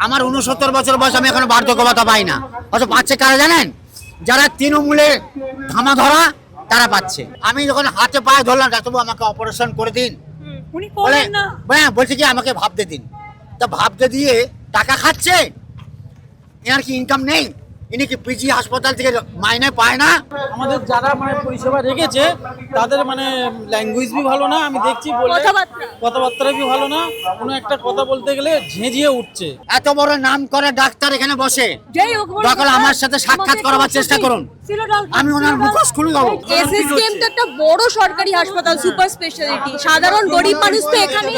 আমার উনসত্তর বছর বয়স আমি এখনও বার্ধক্য ভাতা পাই না। অথচ পাচ্ছে কারা জানেন? যারা তৃণমূলে ধামা ধরা তারা পাচ্ছে। আমি যখন হাতে পায়ে ধরলাম ডাক্তারবাবু আমাকে অপারেশন করে দিন। বলে হ্যাঁ বলছে কি আমাকে ভাবতে দিন। তা ভাবতে দিয়ে টাকা খাচ্ছে। এনার কি ইনকাম নেই? ইনি কি পিজি হাসপাতাল থেকে মাইনে পায় না? আমাদের যারা মানে পরিষেবা রেখেছে তাদের মানে ল্যাঙ্গুয়েজ বি ভালো না আমি দেখছি বলে কথাবার্তা। বি ভালো না। কোনো একটা কথা বলতে গেলে ঝেঁঝিয়ে উঠছে। এত বড় নাম করে ডাক্তার এখানে বসে। দরকার আমার সাথে সাক্ষাৎ করাবার চেষ্টা করুন। আমি ওনার মুখোশ খুলে দেবো। এসএসকেএম তো একটা বড় সরকারি হাসপাতাল সুপার স্পেশালিটি সাধারণ গরিব মানুষ তো এখানেই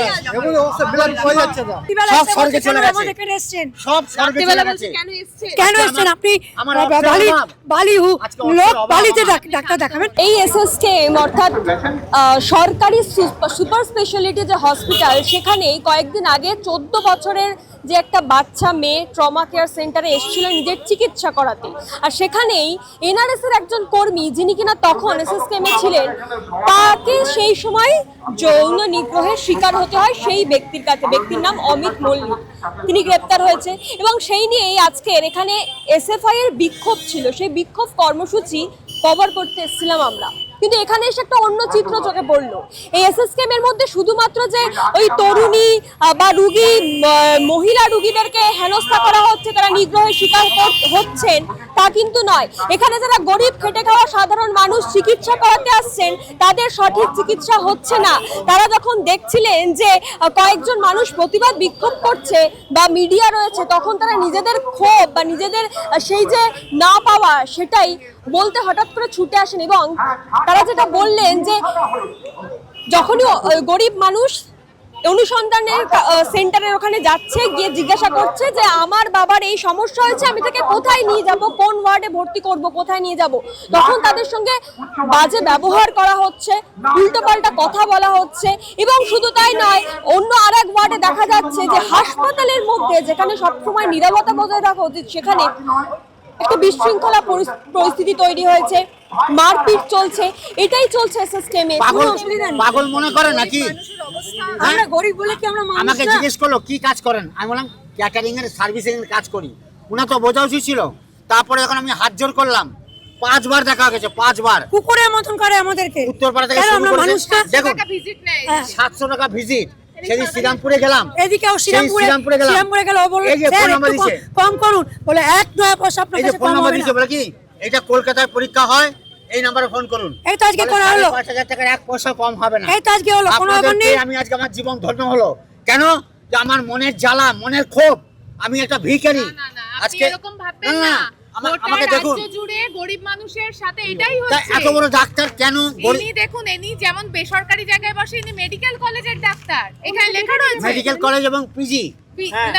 সব স্বর্গে চলে গেছে। এখানে সব স্বর্গে চলে গেছে। কেন এসছে কেন আজকে আপনি বালি অভাব। বালি হু- আজকে অর্থের লোক বালিতে ডাক্তার দেখাবেন এই এসএসকেএম অর্থাৎ সরকারি সুপার স্পেশালিটি যে হসপিটাল সেখানে কয়েকদিন আগে চোদ্দ বছরের যে একটা বাচ্চা, মেয়ে ট্রমা কেয়ার সেন্টারে এসেছিল নিজের চিকিৎসা করাতে। আর সেখানেই এনআরএস এর একজন কর্মী, যিনি কিনা তখন এসএসকেএম এ ছিলেন, তাকে সেই সময় যৌন নিগ্রহের শিকার হতে হয় সেই ব্যক্তির কাছে। ব্যক্তির নাম অমিত মল্লিক। তিনি গ্রেপ্তার হয়েছে এবং সেই নিয়েই আজকের এখানে এসএফআই এর বিক্ষোভ ছিল। সেই বিক্ষোভ কর্মসূচি কভার করতে এসেছিলাম আমরা। কিন্তু এখানে এসে একটা অন্য চিত্র চোখে পড়ল। এই এসএসকেএম এর মধ্যে শুধুমাত্র যে ওই তরুণী বা রুগী মহিলা রুগীদেরকে হেনস্থা করা হচ্ছে, তারা নিগ্রহের শিকার হচ্ছেন, তা কিন্তু নয়। এখানে যারা গরিব, খেটে খাওয়া সাধারণ মানুষ চিকিৎসা করাতে আসছেন, তাদের সঠিক চিকিৎসা হচ্ছে না। তারা যখন দেখছিলেন যে কয়েকজন মানুষ প্রতিবাদ বিক্ষোভ করছে বা মিডিয়া রয়েছে, তখন তারা নিজেদের ক্ষোভ বা নিজেদের সেই যে না পাওয়া, সেটাই বলতে হঠাৎ করে ছুটে আসেন এবং তারা যেটা বললেন যে যখনই গরিব মানুষ অনুসন্ধানের সেন্টারের ওখানে যাচ্ছে, গিয়ে জিজ্ঞাসা করছে যে আমার বাবার এই সমস্যা হয়েছে, আমি তাকে কোথায় নিয়ে যাব, কোন ওয়ার্ডে ভর্তি করব, কোথায় নিয়ে যাব? তখন তাদের সঙ্গে বাজে ব্যবহার করা হচ্ছে, উল্টোপাল্টা কথা বলা হচ্ছে এবং শুধু তাই নয়, অন্য আরেক ওয়ার্ডে দেখা যাচ্ছে যে হাসপাতালের মধ্যে যেখানে সবসময় নিরাপত্তা বজায় রাখা উচিত, সেখানে একটা বিশৃঙ্খলা পরিস- পরিস্থিতি তৈরি হয়েছে। মারপিট চলছে এটাই চলছে এ। পাগল মনে করে নাকি? আমরা গরিব বলে কি আমরা আমাকে জিজ্ঞেস করল কি কাজ করেন? আমি বললাম ক্যাটারিং এর সার্ভিসিং এর কাজ করি। উনা তো বোঝা উচিত ছিল। তারপরে যখন আমি হাত জোর করলাম। পাঁচবার দেখা গেছে পাঁচবার। কুকুরের মতন করে আমাদেরকে। উত্তরপাড়া থেকে শুরু আমরা মানুষ না দেখুন হ্যাঁ। সাতশো টাকা ভিজিট সেদিন শ্রীরামপুরে গেলাম। এদিকেও শ্রীরামপুরে শ্রীরামপুরে গেলাম। শ্রীরামপুরে গেল কম- কম করুন। বলে এক নয় পয়সা আপনার কাছে কম হবে না। বলে কি? এটা কলকাতায় পরীক্ষা হয় এই নাম্বারে ফোন করুন। এই তো আজকে করা হলো। সাড়ে পাঁচ হাজার টাকার এক পয়সা কম হবে না। এই তো আজকে হলো কোনো ব্যাপার নেই? আমি আজকে আমার জীবন ধন্য হলো। কেন? যে আমার মনের জ্বালা মনের ক্ষোভ আমি একটা ভিখারি। না, না, আপনি আজকে এরকম ভাববেন না, আমাকে দেখুন। জুড়ে গরিব মানুষের সাথে এটাই হচ্ছে। এত বড় ডাক্তার কেন ইনি দেখুন ইনি যেমন বেসরকারি জায়গায় বসে ইনি মেডিকেল কলেজের ডাক্তার। এখানে লেখা রয়েছে। মেডিকেল কলেজ এবং পিজি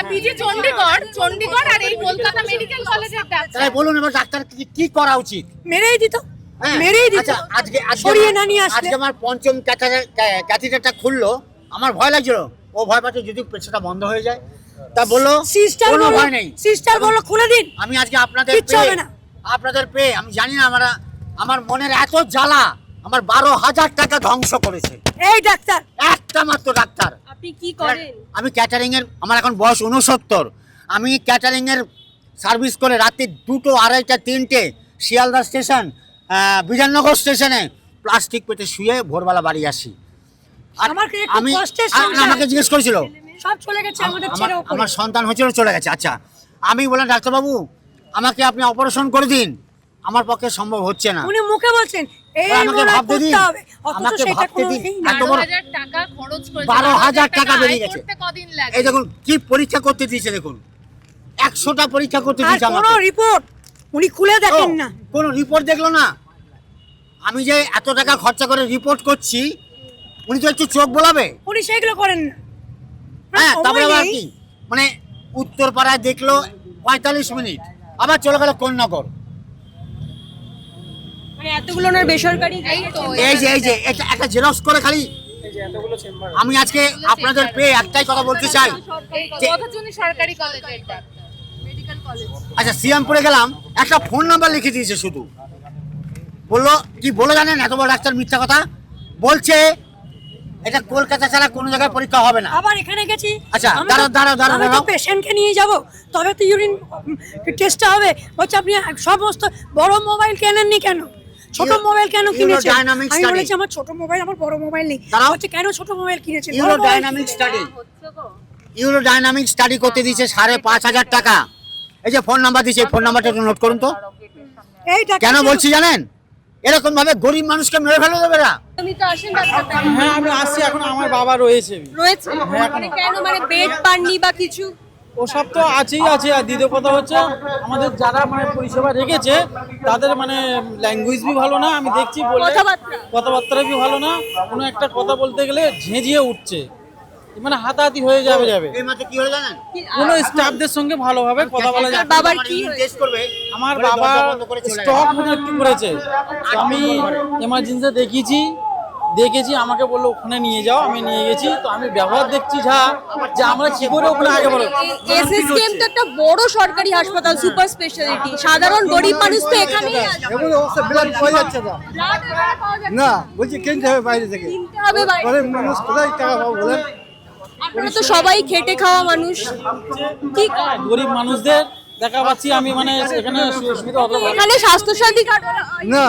পিজি চণ্ডীগড় চণ্ডীগড় আর এই কলকাতা মেডিকেল কলেজের ডাক্তার। তাই বলুন এবার ডাক্তার কি কি করা উচিত? মেরেই দিত। হ্যাঁ, মেরেই দিত। আচ্ছা আজকে আজকে সরিয়ে আমার- না নিয়ে আসলে। আজকে আমার পঞ্চম ক্যাথিটারটা খুললো। আমার ভয় লাগছিল। ও ভয় পাচ্ছে যদি পেছাটা বন্ধ হয়ে যায়। তা বলল সিস্টার কোনো ভয় নেই। সিস্টার বলল খুলে দিন। আমি আজকে আপনাদের কিচ্ছু হবে না। আপনাদের পেয়ে আমি জানি না আমরা আমার মনের এত জ্বালা আমার বারো হাজার টাকা ধ্বংস করেছে। এই ডাক্তার। একটা মাত্র ডাক্তার। আপনি কি করেন? আমি ক্যাটারিং এর আমার এখন বয়স উনসত্তর আমি ক্যাটারিং এর সার্ভিস করে রাত্রি দুটো আড়াইটা তিনটে শিয়ালদা স্টেশন বিধাননগর স্টেশনে প্লাস্টিক পেটে শুয়ে ভোরবেলা বাড়ি আসি। আর। আমাকে জিজ্ঞেস করেছিল সব চলে গেছে আমাদের আমার ছেড়ে আমার সন্তান হয়েছিল চলে গেছে। আচ্ছা আমি বললাম ডাক্তারবাবু আমাকে আপনি অপারেশন করে দিন। আমার পক্ষে সম্ভব হচ্ছে না। উনি মুখে বলছেন এই আমাকে ভাবতে দিন। আমাকে ভাবতে দিন। এত বড়- বারো হাজার টাকা বেরিয়ে গেছে। এই দেখুন কি পরীক্ষা করতে দিয়েছে দেখুন। একশোটা পরীক্ষা করতে দিয়েছে কোনো রিপোর্ট উনি খুলে দেখেন না। কোন রিপোর্ট দেখল না? আমি যে এত টাকা খরচা করে রিপোর্ট করছি উনি তো একটু চোখ বোলাবে? উনি সেগুলো করেন না। হ্যাঁ তারপরে আবার কি? মানে উত্তর পাড়ায় দেখল পঁয়তাল্লিশ মিনিট আবার চলে গেল কন্যাগর মানে এতগুলো ওনার বেসরকারি এই যে এই যে এটা একটা জেরক্স করে খালি। আমি আজকে আপনাদের পেয়ে একটাই কথা বলতে চাই সরকারি আচ্ছা শ্রীরামপুরে গেলাম একটা ফোন নাম্বার লিখে দিয়েছে শুধু। বলল কি বলে জানেন? এত বড় ডাক্তার মিথ্যা কথা। বলছে এটা কলকাতা ছাড়া কোনো জায়গায় পরীক্ষা হবে না। আবার এখানে গেছি। আচ্ছা, দাঁড়াও, দাঁড়াও, দাঁড়াও, আমি তো। পেশেন্টকে নিয়ে যাব। তবে তো ইউরিন টেস্টটা হবে। বলছে আপনি সমস্ত বড় মোবাইল কেনেননি কেন? ছোট মোবাইল কেন কিনেছেন? আমি বলেছি আমার ছোট মোবাইল আমার বড় মোবাইল নেই। বলছে কেন ছোট মোবাইল কিনেছেন? Euro dynamic. Study euro dynamic study করতে দিয়েছে সাড়ে পাঁচ হাজার টাকা। এই যে ফোন নাম্বার দিয়েছে ফোন নাম্বারটা একটু নোট করুন তো। কেন বলছি জানেন? এরকম ভাবে গরিব মানুষকে মেরে ফেলে দেবে না তুমি তো আসেন হ্যাঁ আমি আসছি এখন আমার বাবা রয়েছে। রয়েছে? মানে কেন? মানে বেড পাননি বা কিছু? ওসব তো আছেই আছে আর দ্বিতীয় কথা হচ্ছে আমাদের যারা মানে পরিষেবা রেখেছে তাদের মানে ল্যাঙ্গুয়েজ বি ভালো না আমি দেখছি কথাবার্তা। কথাবার্তা বি ভালো না। কোনো একটা কথা বলতে গেলে ঝেঁঝিয়ে উঠছে। মানে হাতাহাতি হয়ে যাবে। যাবে এই মাত্র কি হলো জানেন? কোনো স্টাফদের সঙ্গে ভালোভাবে কথা বলা যায় বাবার কি টেস্ট করবে? আমার বাবা দরজা বন্ধ করে চলে স্টক একটু করেছে। আমি এমার্জেন্সি দেখিয়েছি দেখেছি আমাকে বলল ওখানে নিয়ে যাও আমি নিয়ে গেছি। তো আমি ব্যবহার দেখছি যা যে আমরা কি করে ওখানে আগে বলো। এসএসকেএম তো একটা বড় সরকারি হাসপাতাল সুপার স্পেশালিটি সাধারণ গরিব মানুষ তো এখানেই এগুলো অবস্থা ব্লাড পাওয়া যাচ্ছে না এখানে না বলছি কিনতে হবে বাইরে থেকে। কিনতে হবে বাইরে মানুষ কোথায় টাকা পাবো বলেন? আপনারা তো সবাই খেটে খাওয়া মানুষ। কি গরিব মানুষদের দেখা পাচ্ছি আমি মানে এখানে এখানে স্বাস্থ্যসাথী কার্ড না।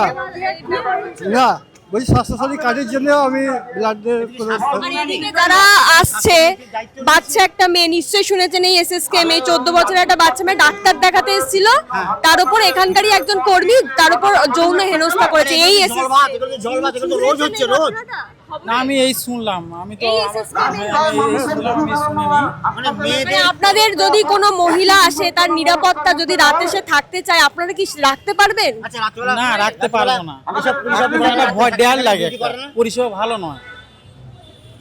না বলছি স্বাস্থ্যসাথী কার্ডের জন্য আমি ব্লাডের যারা আসছে বাচ্চা একটা মেয়ে নিশ্চয়ই শুনেছেন এই এসএসকেএম এই চোদ্দ বছরের একটা বাচ্চা মেয়ে ডাক্তার দেখাতে এসেছিল। তার উপর এখানকারই একজন কর্মী তার উপর যৌন হেনস্থা করেছে। এই এসএস না আমি এই শুনলাম। আমি তো মানে মেয়েদের মানে আপনাদের যদি কোনো মহিলা আসে তার নিরাপত্তা যদি রাতে সে থাকতে চায় আপনারা কি রাখতে পারবেন? আচ্ছা না রাখতে পারব না। ভয় ডেয়ার লাগে? পরিষেবা ভালো নয়।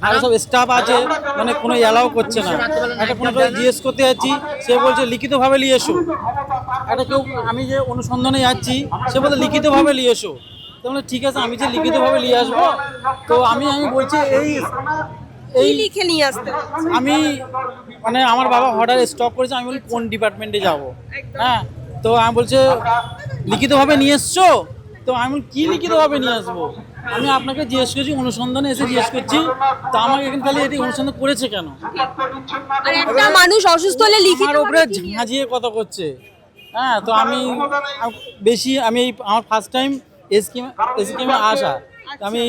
আর সব স্টাফ আছে মানে কোনো এলাও করছে না। একটা কোনো জিজ্ঞেস করতে যাচ্ছি সে বলছে লিখিতভাবে নিয়ে এসো। একটা কেউ আমি যে অনুসন্ধানে যাচ্ছি সে বলছে লিখিতভাবে নিয়ে এসো। তো বললাম, ঠিক আছে আমি যে লিখিতভাবে নিয়ে আসব তো আমি আমি বলছি এই এই লিখে নিয়ে আসতে আমি মানে আমার বাবা হঠাৎ স্টপ করেছে আমি বলি কোন ডিপার্টমেন্টে যাব? হ্যাঁ তো আমি বলছে লিখিতভাবে নিয়ে এসছো? তো আমি বলি, কি লিখিতভাবে নিয়ে আসব? আমি আপনাকে জিজ্ঞেস করছি অনুসন্ধানে এসে জিজ্ঞেস করছি তো আমাকে এখানে খালি এটি অনুসন্ধান করেছে কেন? একটা মানুষ অসুস্থ হলে লিখিত আমার উপরে ঝাঁঝিয়ে কথা করছে। হ্যাঁ তো আমি বেশি আমি এই আমার ফার্স্ট টাইম এসকিমে আসা। আমি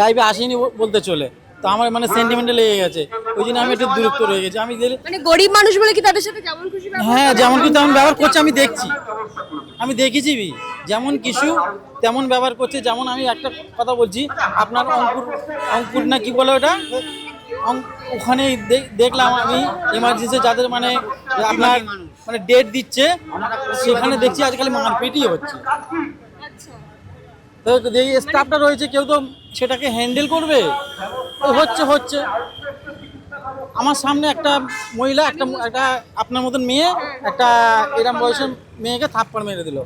লাইভে আসিনি বলতে চলে। তো আমার মানে সেন্টিমেন্টে লেগে গেছে। ওই জন্য আমি একটু দূরত্ব রয়ে গেছি। আমি মানে গরিব মানুষ বলে কি তাদের সাথে যেমন খুশি হ্যাঁ যেমন কি তেমন ব্যবহার করছে আমি দেখছি। আমি দেখেছি বি। যেমন কিছু তেমন ব্যবহার করছে। যেমন আমি একটা কথা বলছি আপনার অঙ্কুর অঙ্কুর না কি বলে ওটা? ওখানে দেখলাম আমি এমার্জেন্সি যাদের মানে আপনার মানে ডেট দিচ্ছে, সেখানে দেখছি আজকাল মারপিটই হচ্ছে। তো স্টাফটা রয়েছে, কেউ তো সেটাকে হ্যান্ডেল করবে? হচ্ছে হচ্ছে। আমার সামনে একটা মহিলা, একটা একটা আপনার মতন মেয়ে, একটা এরম বয়সের মেয়েকে থাপ্পড় মেরে দিল।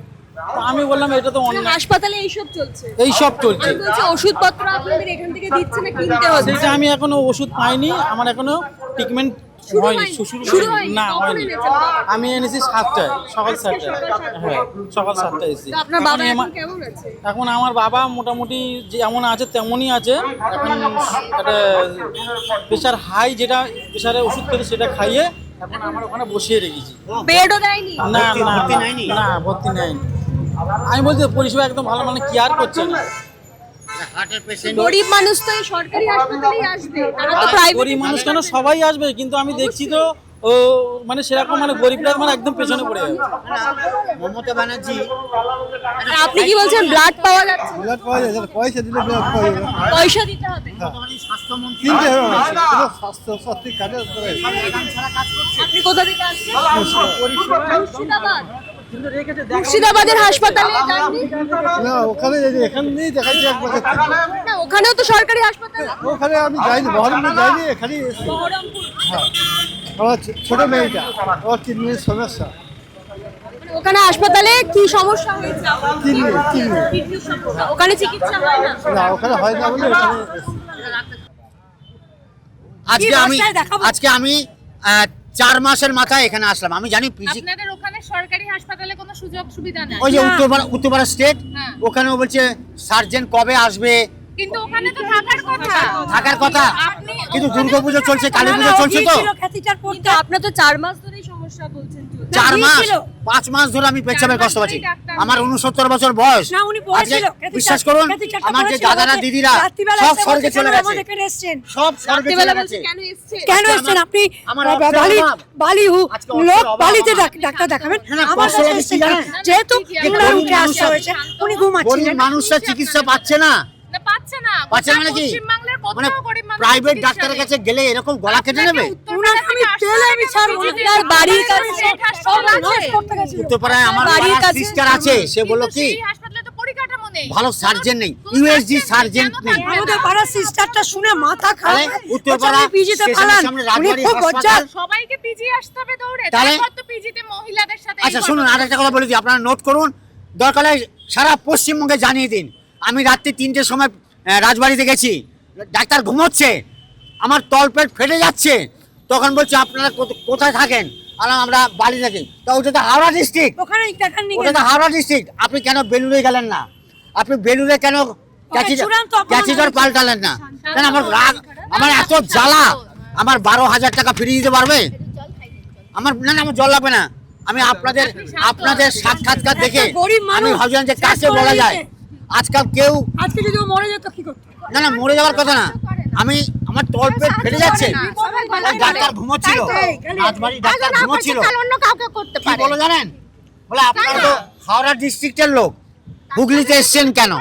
আমি বললাম এটা তো অন্যায়। হাসপাতালে এইসব চলছে। এই সব চলছে। বলছে ওষুধপত্র আপনাদের এখান থেকে দিচ্ছে না কিনতে হবে। সেটা আমি এখনও ওষুধ পাইনি আমার এখনও ট্রিটমেন্ট হয়নি? শুরু? না হয়নি। আমি এনেছি সাতটায় সকাল সাতটায়। হ্যাঁ সকাল সাতটায় এসেছি এখন আমার বাবা মোটামুটি যেমন আছে তেমনই আছে। এখন একটা প্রেশার হাই যেটা প্রেশারে ওষুধ খেতে সেটা খাইয়ে এখন আমার ওখানে বসিয়ে রেখেছি। বেডও দেয়নি? না ভর্তি- না ভর্তি না, নেয়নি? না ভর্তি নেয়নি। আমি বলছি পরিষেবা একদম ভালো মানে কেয়ার করছে না। গরিব মানুষ তো সরকারি হাসপাতালেই আসবে। তারা তো আর প্রাইভেট গরিব মানুষ কেন? সবাই আসবে কিন্তু আমি দেখছি তো ও মানে সেরকম মানে গরিবরা মানে একদম পেছনে পড়ে যাবে মমতা ব্যানার্জি। আপনি কি বলছেন ব্লাড পাওয়া যাচ্ছে? ব্লাড পাওয়া যায় না, পয়সা দিলে ব্লাড পাওয়া যাবে। পয়সা দিতে হবে। স্বাস্থ্যমন্ত্রী কিনতে হবে আমার। কোনো স্বাস্থ্য সাথী কার্ডের আপনি কোথা থেকে আসছেন? মুর্শিদাবাদ। মুর্শিদাবাদের হাসপাতালে না ওখানে এখানেই এক বছর না ওখানেও তো সরকারি হাসপাতাল ওখানে আমি যাইনি বহরমপুর যাইনি এখানেই এসেছি। আমার ছোট মেয়েটা ওর কিডনির সমস্যা। মানে ওখানে হাসপাতালে কি সমস্যা হয়েছে? কিডনি কিডনি ওখানে চিকিৎসা হয় না? না ওখানে হয় না বলে এখানে আজকে আমি আজকে আমি চার মাসের মাথায় এখানে আসলাম। আমি জানি পিজি সরকারি হাসপাতালে কোনো সুযোগ সুবিধা নেই। ওই যে উত্তরপাড়া উত্তরপাড়া স্টেট হ্যাঁ। ওখানেও বলছে সার্জেন কবে আসবে? কিন্তু ওখানে তো থাকার কথা। থাকার কথা। কিন্তু দুর্গাপুজো চলছে কালী পুজো চলছে তো। কিন্তু আপনার তো চার মাস ধরেই সমস্যা বলছেন চার মাস পাঁচ মাস ধরে আমি পেচ্ছাপের কষ্ট পাচ্ছি আমার উনসত্তর বছর বয়স। বিশ্বাস করুন আমার যে দাদারা দিদিরা সব স্বর্গে চলে কেন গেছে। আমাদের এখানে এসছেন? সব স্বর্গে চলে গেছে। কেন এসছেন? আপনি আমার বালি বালি হু লোক বালিতে ডাক্তার দেখাবেন? আমার? যেহেতু উনি ঘুমাচ্ছিলেন। গরিব মানুষরা চিকিৎসা পাচ্ছে না। পাচ্ছে না। পাচ্ছে মানে কি? মানে প্রাইভেট ডাক্তারের কাছে গেলে এরকম গলা কেটে নেবে? আমি ছাড়বো তার বাড়ির কাছে আছে। উত্তরপাড়ায় আমার বাড়ির সিস্টার আছে সে বলল কি? ভালো সার্জেন নেই ইউএসজি সার্জেন নেই। আমাদের? সিস্টারটা শুনে মাথা খারাপ। উত্তরপাড়া পিজিতে পালান। উনি খুব হাসপাতাল। সবাইকে পিজি আসতে হবে দৌড়ে। তারপর তো পিজিতে মহিলাদের সাথে আচ্ছা শুনুন ঘটনা। আর একটা কথা বলে দিই আপনারা নোট করুন। দরকার সারা পশ্চিমবঙ্গে জানিয়ে দিন। আমি রাত্রি তিনটের সময় রাজবাড়িতে গেছি। ডাক্তার ঘুমোচ্ছে। আমার তলপেট ফেটে যাচ্ছে। তখন বলছে আপনারা কোথ- কোথায় থাকেন? আর আমরা বাড়ি থাকি। তা ওটা তো হাওড়া ডিস্ট্রিক্ট ওটা তো হাওড়া ডিস্ট্রিক্ট আপনি কেন বেলুড়ে গেলেন না? আপনি বেলুড়ে কেন অপমান পাল্টালেন না? কেন আমার রাগ আমার এত জ্বালা। আমার বারো হাজার টাকা ফিরিয়ে দিতে পারবে? আমার না না আমার জল লাগবে না। আমি আপনাদের আপনাদের সাক্ষাৎকার দেখে আমি ভাবছিলাম যে কাছে বলা যায়। আজকাল কেউ আজকে যদি ও মরে যেত কি করতো? না না মরে যাওয়ার কথা না। আমি আমার তল পেট ফেটে যাচ্ছে। গলা ওই ডাক্তার। ঘুমোচ্ছিল। রাজবাড়ি ডাক্তার ঘুমোচ্ছিল। অন্য কাউকে করতে কি বলো জানেন? বলে আপনারা তো হাওড়া ডিস্ট্রিক্টের লোক। হুগলিতে এসছেন কেন?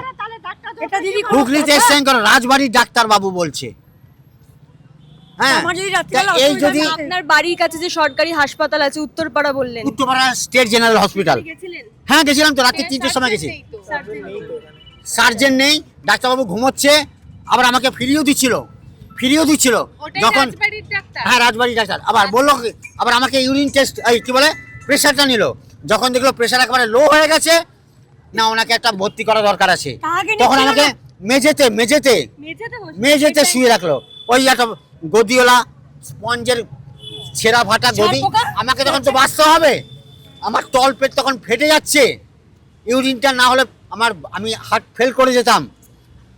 এটা দিদি কোনো হুগলিতে কথা? এসছেন কেন? রাজবাড়ির ডাক্তার বাবু বলছে। হ্যাঁ আমার যদি রাত্রিবেলা তা এই যদি আপনার বাড়ির কাছে যে সরকারি হাসপাতাল আছে উত্তরপাড়া বললেন। Uttarpara state general hospital. হ্যাঁ গেছিলাম তো রাত্রি তিনটের সময় গেছি। সার্জেন নেই ডাক্তারবাবু ঘুমোচ্ছে আবার আমাকে ফিরিয়েও দিচ্ছিল ফিরিয়েও দিচ্ছিল যখন হ্যাঁ রাজবাড়ি ডাক্তার। আবার বলল আবার আমাকে ইউরিন টেস্ট এই কী বলে প্রেশারটা নিল। যখন দেখল প্রেশার একেবারে লো হয়ে গেছে না ওনাকে একটা ভর্তি করা দরকার আছে। তখন আমাকে মেঝেতে মেঝেতে মেঝেতে শুয়ে রাখল। ওই একটা গদিওলা স্পঞ্জের ছেঁড়া ফাটা গদি। আমাকে তখন তো বাঁচতে হবে। আমার তল পেট তখন ফেটে যাচ্ছে। ইউরিনটা না হলে আমার আমি হার্ট ফেল করে যেতাম।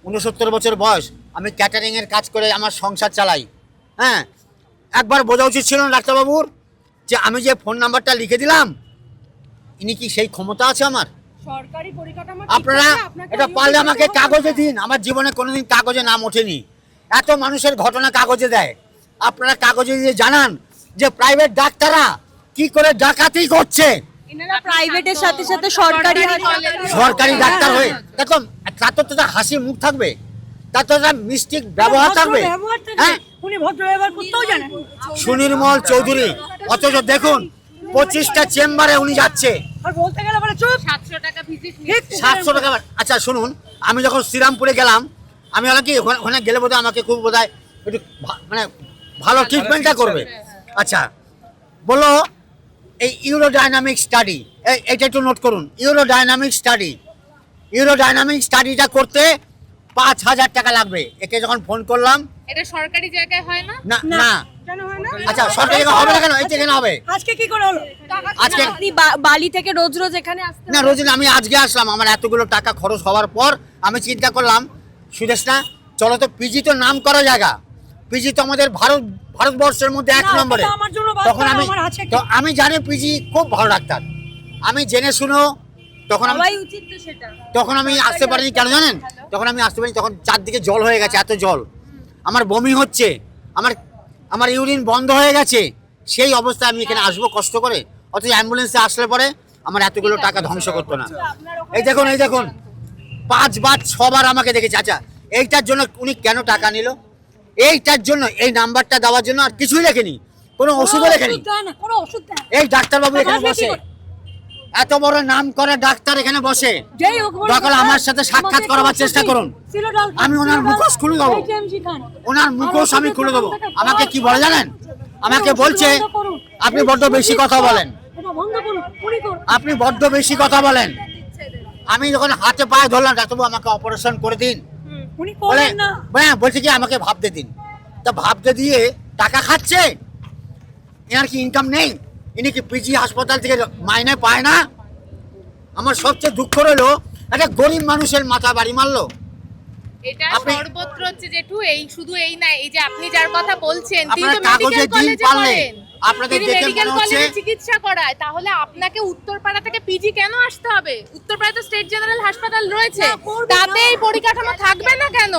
উনসত্তর বছর বয়স আমি ক্যাটারিংয়ের কাজ করে আমার সংসার চালাই। হ্যাঁ একবার বোঝা উচিত ছিল না ডাক্তারবাবুর যে আমি যে ফোন নাম্বারটা লিখে দিলাম ইনি কি সেই ক্ষমতা আছে আমার? আপনারা এটা পারলে আমাকে কাগজে দিন আমার জীবনে কোনোদিন কাগজে নাম ওঠেনি। এত মানুষের ঘটনা কাগজে দেয়। আপনারা কাগজে দিয়ে জানান যে প্রাইভেট ডাক্তাররা কি করে ডাকাতি করছে। এনারা প্রাইভেটের সাথে সাথে সরকারি সরকারি ডাক্তার হয়ে। দেখো তার তো একটা হাসি মুখ থাকবে। তার তো একটা মিষ্টি ব্যবহার থাকবে। হ্যাঁ? উনি ভদ্র ব্যবহার করতেও জানেন। সুনির্মল চৌধুরী অথচ দেখুন পঁচিশটা চেম্বারে উনি যাচ্ছে। বলতে গেলে বলে চুপ। সাতশো টাকা সাতশো টাকা আচ্ছা শুনুন আমি যখন শ্রীরামপুরে গেলাম আমি হলো কি ওখানে ওখানে গেলে বোধহয় আমাকে খুব বোধহয় একটু মানে ভালো ট্রিটমেন্টটা করবে। আচ্ছা বলো এই ইউরোডাইনামিক স্টাডি এটা একটু নোট করুন ইউরোডাইনামিক স্টাডি ইউরোডাইনামিক স্টাডিটা করতে পাঁচ হাজার টাকা লাগবে। একে যখন ফোন করলাম এটা সরকারি জায়গায় হয় না? না না। না। কেন হয় না? আচ্ছা সরকারি হবে না কেন? এই যেখানে হবে। আজকে কি করে হলো? আজকে আপনি বালি থেকে রোজ রোজ এখানে আসতে না আমি আজকে আসলাম আমার এতগুলো টাকা খরচ হওয়ার পর আমি চিন্তা করলাম সুদেশ না চলো তো পিজি তো নাম করা জায়গা। পিজি তো আমাদের ভারত ভারতবর্ষের মধ্যে এক নম্বরে। তখন আমি? তো আমি জানি পিজি খুব ভালো ডাক্তার। আমি জেনে শুনো তখন আমি তখন আমি আসতে পারিনি কেন জানেন? তখন আমি আসতে পারিনি তখন চারদিকে জল হয়ে গেছে এত জল। আমার বমি হচ্ছে আমার আমার ইউরিন বন্ধ হয়ে গেছে সেই অবস্থায় আমি এখানে আসব কষ্ট করে। অথচ অ্যাম্বুলেন্সে আসলে পরে আমার এতগুলো টাকা ধ্বংস করতো না। এই দেখুন এই দেখুন। পাঁচবার ছবার আমাকে দেখেছে। আচ্ছা এইটার জন্য উনি কেন টাকা নিল? এইটার জন্য এই নাম্বারটা দেওয়ার জন্য আর কিছুই লেখেনি। কোনো ওষুধও লেখেনি। এই ডাক্তারবাবু এখানে বসে। এত বড় নাম করা ডাক্তার এখানে বসে। দরকার আমার সাথে সাক্ষাৎ করাবার চেষ্টা করুন। আমি ওনার মুখোশ খুলে দেবো। ওনার মুখোশ আমি খুলে দেবো। আমাকে কি বলে জানেন? আমাকে বলছে আপনি বড্ড বেশি কথা বলেন। আপনি বড্ড বেশি কথা বলেন। আমি যখন হাতে পায়ে ধরলাম ডাক্তারবাবু আমাকে অপারেশন করে দিন। উনি বলে করবেন না। হ্যাঁ বলছে কি আমাকে ভাবতে দিন। তা ভাবতে দিয়ে টাকা খাচ্ছে। এনার কি ইনকাম নেই? ইনি কি পিজি হাসপাতাল থেকে মাইনে পায় না? আমার সবচেয়ে দুঃখ রইল একটা গরিব মানুষের মাথা বাড়ি মারলো। এটা আপনি সর্বত্র হচ্ছে জেঠু এই শুধু এই না এই যে আপনি যার কথা বলছেন তিনি তো মেডিকেল কলেজে করেন আপনাদের দেখে মেডিকেল মনে হচ্ছে- কলেজে চিকিৎসা করায় তাহলে আপনাকে উত্তরপাড়া থেকে পিজি কেন আসতে হবে? উত্তরপাড়া তো স্টেট জেনারেল হাসপাতাল রয়েছে। তাতে এই পরিকাঠামো থাকবে না কেন?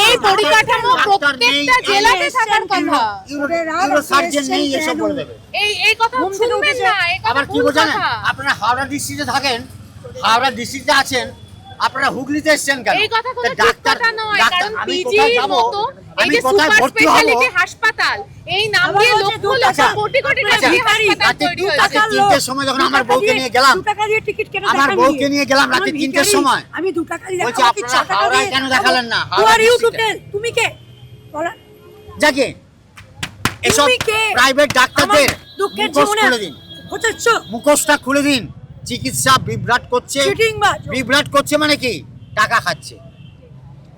এই পরিকাঠামো প্রত্যেকটা জেলাতে থাকার কথা। সার্জন নেই এসব বলে দেবে। এই এই কথা শুনবেন না এই কথা আবার কি বোঝেন কথা। আপনারা হাওড়া ডিস্ট্রিক্টে থাকেন হাওড়া ডিস্ট্রিক্টে আছেন আপনারা হুগলিতে এসেছেন কেন? এই কথা কোনো ঠিক নয় ডাক্তার কারণ মতো এই যে সুপার স্পেশালিটি হাসপাতাল এই নাম দিয়ে লক্ষ লক্ষ কোটি কোটি টাকা হাসপাতাল রাতে তৈরি হয়েছে। টাকা তিনটের সময় যখন আমার বউকে নিয়ে গেলাম টাকা দিয়ে টিকিট কেটে আমার বউকে নিয়ে গেলাম রাতে তিনটের সময়। আমি দু টাকা দিয়ে বলছি, আপনারা হাওড়ায় কেন দেখালেন না? হাওড়া tell? তুমি কে? বলেন যাকে? এসব প্রাইভেট ডাক্তারদের দুঃখের জীবনে খুলে দিন। মুখোশটা খুলে দিন। চিকিৎসা বিভ্রাট করছে। বিভ্রাট করছে মানে কি? টাকা খাচ্ছে।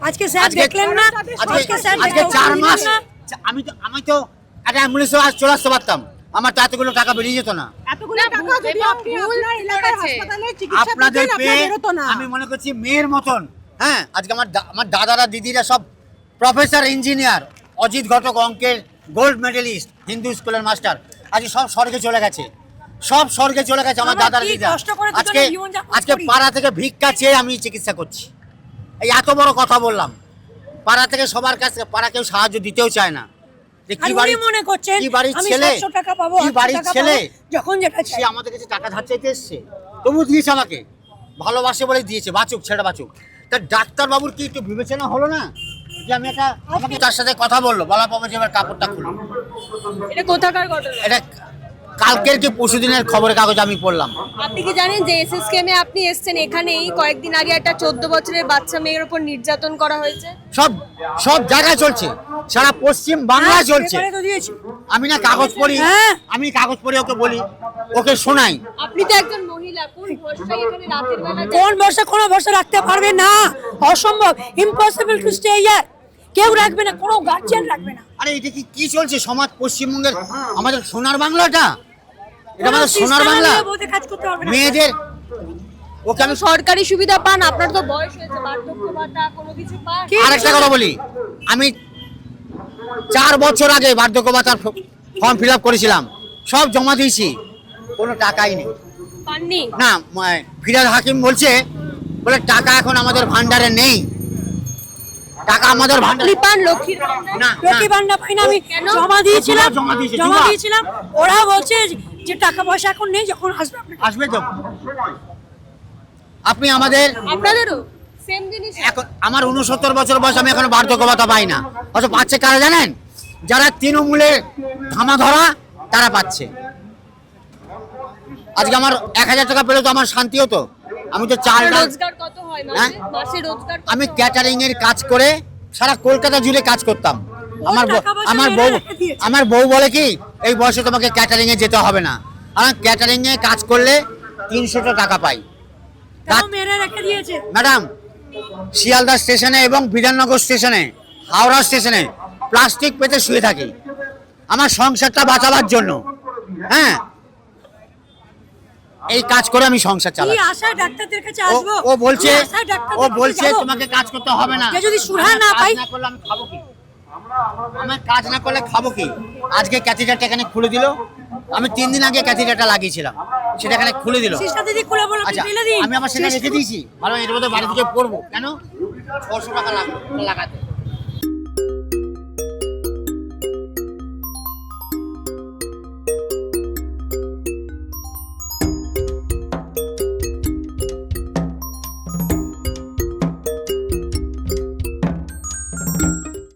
আজকে স্যার দেখলেন না? আজকে আজকে স্যার আজকে চার মাস আমি তো আমি তো একটা অ্যাম্বুলেন্সে আজ চলে আসতে পারতাম আমার তো এতগুলো টাকা বেরিয়ে যেত না। এতগুলো টাকা যদি আপনি আপনার এলাকার হাসপাতালে চিকিৎসা আপনাদের পেয়ে না। আমি মনে করছি মেয়ের মতন। হ্যাঁ আজকে আমার দা- আমার দাদারা দিদিরা সব প্রফেসর ইঞ্জিনিয়ার অজিত ঘটক অঙ্কের গোল্ড মেডেলিস্ট হিন্দু স্কুলের মাস্টার। আজকে সব স্বর্গে চলে গেছে। সব স্বর্গে চলে গেছে আমার দাদারা দিদা আজকে আজকে পাড়া থেকে ভিক্ষা চেয়ে আমি চিকিৎসা করছি। এই এত বড় কথা বললাম। পাড়া থেকে সবার কাছে পাড়া কেউ সাহায্য দিতেও চায় না। কি বাড়ি মনে করছেন কি বাড়ির ছেলে? টাকা পাবো কি বাড়ির ছেলে? যখন যেটা সে আমাদের কাছে টাকা ধার চাইতে এসছে। তবু দিয়েছে আমাকে। ভালোবাসে বলে দিয়েছে বাঁচুক ছেড়ে বাঁচুক। তা ডাক্তার বাবুর কি একটু বিবেচনা হলো না? যে আমি একটা আমাকে তার সাথে কথা বলল বলা পাবো যে এবার কাপড়টা খুলো। এটা কোথাকার ঘটনা? এটা কালকের কি পরশু দিনের খবরের কাগজ আমি পড়লাম। আপনি কি জানেন যে এসএসকেএম এ আপনি এসেছেন এখানেই? কয়েকদিন আগে একটা চোদ্দ বছরের বাচ্চা মেয়ের উপর নির্যাতন করা হয়েছে। সব সব জায়গায় চলছে। সারা পশ্চিম বাংলায় হ্যাঁ, চলছে। আমি না কাগজ পড়ি হ্যাঁ। আমি কাগজ পড়ে ওকে বলি ওকে শোনাই। আপনি তো একজন মহিলা কোন ভরসায় এখানে রাতের বেলা কোন বর্ষে কোনো বর্ষে রাখতে পারবে না। অসম্ভব ইম্পসিবল টু স্টে ইয়ার কেউ রাখবে না কোনো গার্জিয়ান রাখবে না। আরে এটা কি কি চলছে? সমাজ পশ্চিমবঙ্গের আমাদের সোনার বাংলাটা? এটা আমাদের সোনার বাংলা। কাজ করতে পারবে না। মেয়েদের ওকে আমি সরকারি সুবিধা পান আপনার তো বয়স হয়েছে বার্ধক্য ভাতা কোনো কিছু পান? আরেকটা কথা বলি। আমি চার বছর আগে বার্ধক্য ভাতার ফর্ম ফিল আপ করেছিলাম। সব জমা দিয়েছি। কোনো টাকাই নেই। পাননি? না ফিরাদ হাকিম বলছে বলে টাকা এখন আমাদের ভান্ডারে নেই। টাকা আমাদের ভান্ডারে পান ভাণ্ডার? না লক্ষ্মী ভান্ডার পাই না আমি জমা দিয়েছিলাম জমা দিয়েছে, জমা জমা। দিয়েছিলাম। ওরা বলছে যে টাকা পয়সা এখন নেই যখন আসবে আসবে তো। আপনি আমাদের আপনাদেরও? সেম জিনিস। এখন আমার উনসত্তর বছর বয়স আমি এখন বার্ধক্য ভাতা পাই না। অথচ পাচ্ছে কারা জানেন? যারা তৃণমূলে ধামা ধরা তারা পাচ্ছে। আজকে আমার এক হাজার টাকা পেলে তো আমার শান্তি হতো আমি তো চাল ডাল রোজগার কত হয়? মাসে? মাসে রোজগার আমি? ক্যাটারিং এর কাজ করে সারা কলকাতা জুড়ে কাজ করতাম। আমার আমার বউ আমার বউ বলে কি এই বয়সে তোমাকে ক্যাটারিং এ যেতে হবে না। আমার ক্যাটারিং এ কাজ করলে তিনশোটা টাকা পাই। ম্যাডাম শিয়ালদা স্টেশনে এবং বিধাননগর স্টেশনে হাওড়া স্টেশনে প্লাস্টিক পেতে শুয়ে থাকি। আমার সংসারটা বাঁচাবার জন্য। হ্যাঁ? এই কাজ করে আমি সংসার চালাই। আশায় ডাক্তারদের কাছে আসব? ও বলছে ও বলছে তোমাকে কাজ করতে হবে না। যদি আমি না পাই? না করলে আমি খাব কি? আমার কাজ না করলে খাব কি? আজকে ক্যাথিটারটা এখানে খুলে দিল। আমি তিন দিন আগে ক্যাথিটারটা লাগিয়েছিলাম। সেটা এখানে খুলে দিল। আচ্ছা আমি আমার সেটা রেখে দিয়েছি। ভালো এর মধ্যে বাড়ি থেকে পড়ব। কেন? ছশো টাকা লাগবে লাগাতে।